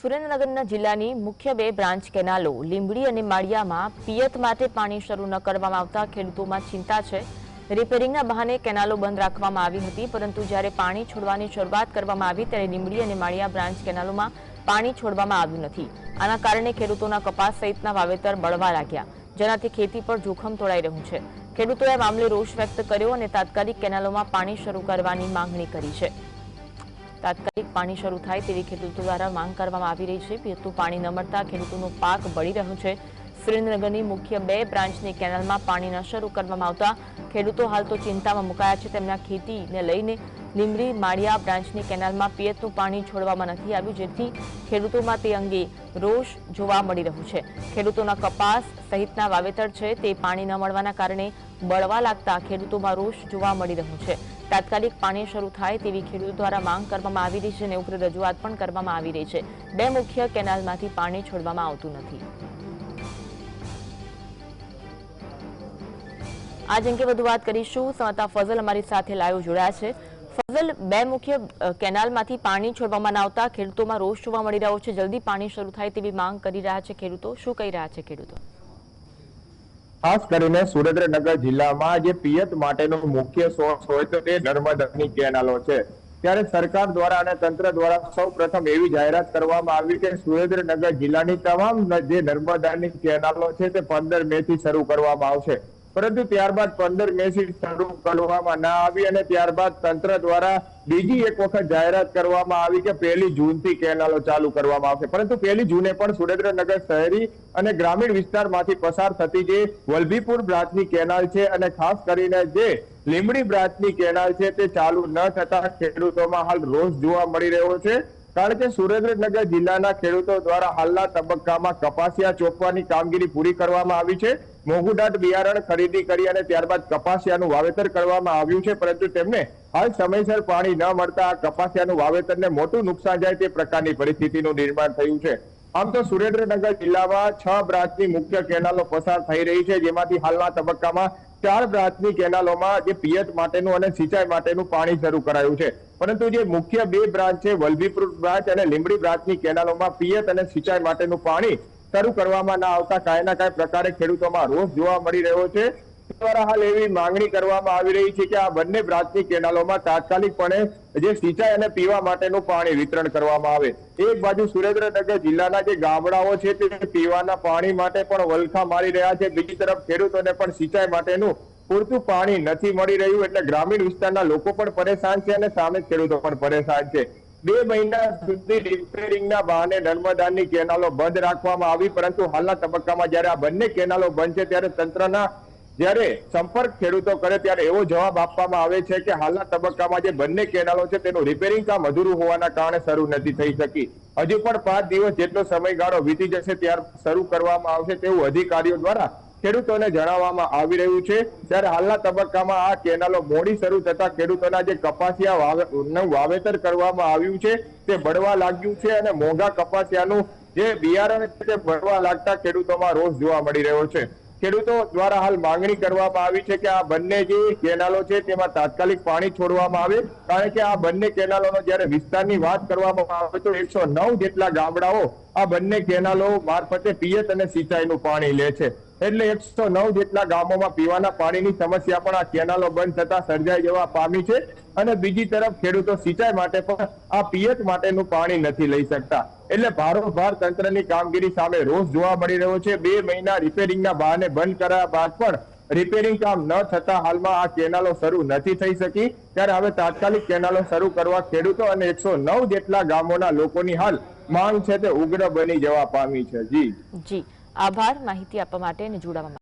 સુરેન્દ્રનગરના જિલ્લાની મુખ્ય બે બ્રાન્ચ કેનાલો, લીંબડી અને માળિયામાં પિયત માટે પાણી શરૂ ન કરવામાં આવતા ખેડૂતોમાં ચિંતા છે. રિપેરિંગના બહાને કેનાલો બંધ રાખવામાં આવી હતી, પરંતુ જ્યારે પાણી છોડવાની શરૂઆત કરવામાં આવી ત્યારે લીંબડી અને માળિયા બ્રાન્ચ કેનાલોમાં પાણી છોડવામાં આવ્યું નથી. આના કારણે ખેડૂતોના કપાસ સહિતના વાવેતર બળવા લાગ્યા, જેનાથી ખેતી પર જોખમ તોડાઈ રહ્યું છે. ખેડૂતોએ મામલે રોષ વ્યક્ત કર્યો અને તાત્કાલિક કેનાલોમાં પાણી શરૂ કરવાની માંગણી કરી છે. તાત્કાલિક પાણી શરૂ થાય તેવી ખેડૂતો દ્વારા માંગ કરવામાં આવી રહી છે. પીતું પાણી ન મળતા ખેડૂતોનો પાક બળી રહ્યો છે. સુરેન્દ્રનગરની મુખ્ય બે બ્રાન્ચની કેનાલમાં પાણી ન શરૂ કરવામાં આવતા ખેડૂતો હાલ તો ચિંતામાં મુકાયા છે. તેમના ખેતીને લઈને લીંબડી, માળિયા બ્રાન્ચની કેનાલમાં પિયતનું પાણી છોડવામાં નથી આવ્યું, જેથી ખેડૂતોમાં તે અંગે રોષ જોવા મળી રહ્યો છે. ખેડૂતોના કપાસ સહિતના વાવેતર છે, તે પાણી ન મળવાના કારણે બળવા લાગતા ખેડૂતોમાં રોષ જોવા મળી રહ્યો છે. તાત્કાલિક પાણી શરૂ થાય તેવી ખેડૂતો દ્વારા માંગ કરવામાં આવી રહી છે અને ઉગ્ર રજૂઆત પણ કરવામાં આવી રહી છે. બે મુખ્ય કેનાલમાંથી પાણી છોડવામાં આવતું નથી. આજ અંગે વધુ વાત કરીશું. સંવાદદાતા ફઝલ અમારી સાથે લાઈવ જોડાયા છે. ફઝલ, બે મુખ્ય કેનાલમાંથી પાણી છોડવામાં આવતા ખેડૂતોમાં રોષ જોવા મળી રહ્યો છે. જલ્દી પાણી શરૂ થાય તેવી માંગ કરી રહ્યા છે ખેડૂતો. શું કહી રહ્યા છે ખેડૂતો? ખાસ કરીને સુરેન્દ્રનગર જિલ્લામાં જે પિયત માટેનો મુખ્ય સોર્સ હોય તો તે નર્મદાની કેનાલો છે. ત્યારે સરકાર દ્વારા અને તંત્ર દ્વારા સૌ પ્રથમ એવી જાહેરાત કરવામાં આવી કે સુરેન્દ્રનગર જિલ્લાની તમામ જે નર્મદાની કેનાલો છે તે પંદર મે થી શરૂ કરવામાં આવશે. પરંતુ ત્યારબાદ પંદર મેસેજ શરૂ કરવામાં ના આવી અને ત્યારબાદ તંત્ર દ્વારા બીજી એક વખત જાહેરાત કરવામાં આવી કે પહેલી જૂનથી કેનાલો ચાલુ કરવામાં આવશે. પરંતુ પહેલી જૂને પણ સુરેન્દ્રનગર શહેરી અને ગ્રામીણ વિસ્તારમાંથી પસાર થતી જે વલભીપુર બ્રાંચની કેનાલ છે અને ખાસ કરીને જે લીંબડી બ્રાંચની કેનાલ છે તે ચાલુ ન થતા ખેડૂતોમાં હાલ રોષ જોવા મળી રહ્યો છે. કારણ કે સુરેન્દ્રનગર જિલ્લાના ખેડૂતો દ્વારા હાલના તબક્કામાં કપાસિયા ચોપવાની કામગીરી પૂરી કરવામાં આવી છે. મોંઘુદાટ બિયારણ ખરીદી કરી અને ત્યારબાદ કપાસિયાનું વાવેતર કરવામાં આવ્યું છે, પરંતુ તેમને હાલ સમયસર પાણી ન મળતા આ કપાસિયાનું વાવેતરને મોટું નુકસાન જાય તે પ્રકારની પરિસ્થિતિનું નિર્માણ થયું છે. આમ તો સુરેન્દ્રનગર જિલ્લામાં છ બ્રાન્ચની મુખ્ય કેનાલો પસાર થઈ રહી છે, જેમાંથી હાલના તબક્કામાં ચાર બ્રાન્ચની કેનાલોમાં જે પિયત માટેનું અને સિંચાઈ માટેનું પાણી શરૂ કરાયું છે. પરંતુ જે મુખ્ય બે બ્રાન્ચ છે, વલભીપુર બ્રાન્ચ અને લીંબડી બ્રાન્ચની કેનાલોમાં પિયત અને સિંચાઈ માટેનું પાણી શરૂ કરવામાં ના આવતા કાંઈ ના કાંઈ પ્રકારે ખેડૂતોમાં રોષ જોવા મળી રહ્યો છે. દ્વારા હાલ એવી માંગણી કરવામાં આવી રહી છે કે આ બંને બ્રાન્ચની કેનાલોમાં તાત્કાલિકપણે જે સિંચાઈ અને પીવા માટેનું પાણી વિતરણ કરવામાં આવે. એક બાજુ સુરેન્દ્રનગર જિલ્લાના જે ગામડાઓ છે તે પીવાના પાણી માટે પણ વલખા મારી રહ્યા છે. બીજી તરફ ખેડૂતોને પણ સિંચાઈ માટેનું પૂરતું પાણી નથી મળી રહ્યું એટલે ગ્રામીણ વિસ્તારના લોકો પણ પરેશાન છે અને સામે ખેડૂતો પણ પરેશાન છે. બે મહિના સુધી રિપેરિંગના બહાને નર્મદાની કેનાલો બંધ રાખવામાં આવી, પરંતુ હાલના તબક્કામાં જ્યારે આ બંને કેનાલો બંધ છે, ત્યારે તંત્રના જ્યારે સંપર્ક ખેડૂતો કરે ત્યારે એવો જવાબ આપવામાં આવે છે કે હાલના તબક્કામાં જે બંને કેનાલો છે તેનું રિપેરિંગ કામ અધૂરું હોવાના કારણે શરૂ નથી થઈ શકી. હજુ પણ પાંચ દિવસ જેટલો સમયગાળો વીતી જશે ત્યાર શરૂ કરવામાં આવશે તેવું અધિકારીઓ દ્વારા ખેડૂતોને જણાવવામાં આવી રહ્યું છે. ત્યારે હાલના તબક્કામાં આ કેનાલો મોડી શરૂ થતા ખેડૂતોના જે કપાસિયા વાવે- વાવેતર કરવામાં આવ્યું છે તે બળવા લાગ્યું છે અને મોંઘા કપાસિયાનું જે બિયારણ છે તે બળવા લાગતા ખેડૂતોમાં રોષ જોવા મળી રહ્યો છે. ખેડૂતો દ્વારા હાલ માંગણી કરવામાં આવી છે કે આ બંને જે કેનાલો છે તેમાં તાત્કાલિક પાણી છોડવામાં આવે. કારણ કે આ બંને કેનાલોનો જ્યારે વિસ્તારની વાત કરવામાં આવે તો એકસો નવ જેટલા ગામડાઓ આ બંને કેનાલો મારફતે પિયત અને સિંચાઈનું પાણી લે છે. એટલે એકસો નવ જેટલા ગામોમાં પીવાના પાણીની સમસ્યા પણ આ કેનાલો બંધ થતા સર્જાઈ જવા પામી છે. અને બીજી તરફ ખેડૂતો સિંચાઈ માટે પણ આ પિયત માટેનું પાણી નથી લઈ શકતા. એટલે ભારોભાર તંત્રની કામગીરી સામે રોષ જોવા મળી રહ્યો છે. બે મહિના રિપેરિંગના બહાને બંધ કરાયા બાદ પણ રિપેરિંગ કામ ન થતા હાલમાં આ કેનાલો શરૂ નથી થઈ શકી. ત્યારે હવે તાત્કાલિક કેનાલો શરૂ કરવા ખેડૂતો અને એકસો નવ જેટલા ગામોના લોકોની હાલ માંગ છે તે ઉગ્ર બની જવા પામી છે. જી. જી. આભાર. માહિતી આપવા માટે જોડાવા